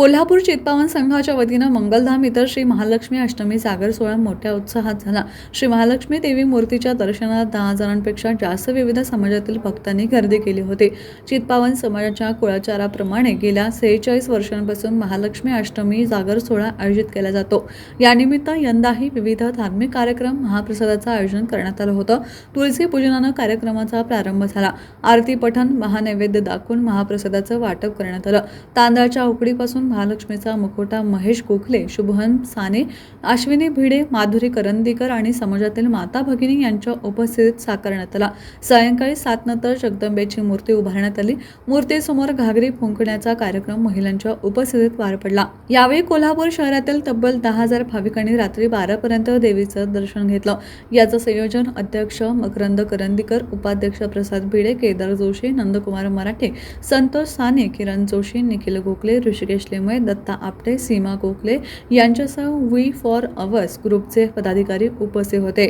कोल्हापूर चित्पावन संघाच्या वतीनं मंगलधाम इथं श्री महालक्ष्मी अष्टमी सागर सोहळा मोठ्या उत्साहात झाला. श्री महालक्ष्मी देवी मूर्तीच्या दर्शनात दहा हजारांपेक्षा जास्त विविध समाजातील भक्तांनी गर्दी केली होती. चित्पावन समाजाच्या कुळाचाराप्रमाणे गेल्या सेहेचाळीस वर्षांपासून महालक्ष्मी अष्टमी जागर सोहळा आयोजित केला जातो. यानिमित्त यंदाही विविध धार्मिक कार्यक्रम महाप्रसादाचं आयोजन करण्यात आलं होतं. तुळशी पूजनानं कार्यक्रमाचा प्रारंभ झाला. आरती पठण महानैवेद्य दाखवून महाप्रसादाचं वाटप करण्यात आलं. तांदळाच्या उकडीपासून महालक्ष्मीचा मुखोटा महेश गोखले शुभहन साने अश्विनी भिडे माधुरी करंदीकर आणि समाजातील माता भगिनी यांच्या उपस्थितीत साकारण्यात आला. सायंकाळी सात नंतर जगदंबेची मूर्ती उभारण्यात आली. मूर्तीसमोर घागरी फुंकण्याचा कार्यक्रम महिलांच्या उपस्थितीत पार पडला. यावेळी कोल्हापूर शहरातील तब्बल दहा हजार भाविकांनी रात्री बारापर्यंत देवीचं दर्शन घेतलं. याचं संयोजन अध्यक्ष मकरंद करंदीकर उपाध्यक्ष प्रसाद भिडे केदार जोशी नंदकुमार मराठे संतोष साने किरण जोशी निखिल गोखले ऋषिकेश प्रेमय दत्ता आपटे सीमा गोखले यांच्यासह वी फॉर अवर्स ग्रुपचे पदाधिकारी उपस्थित होते.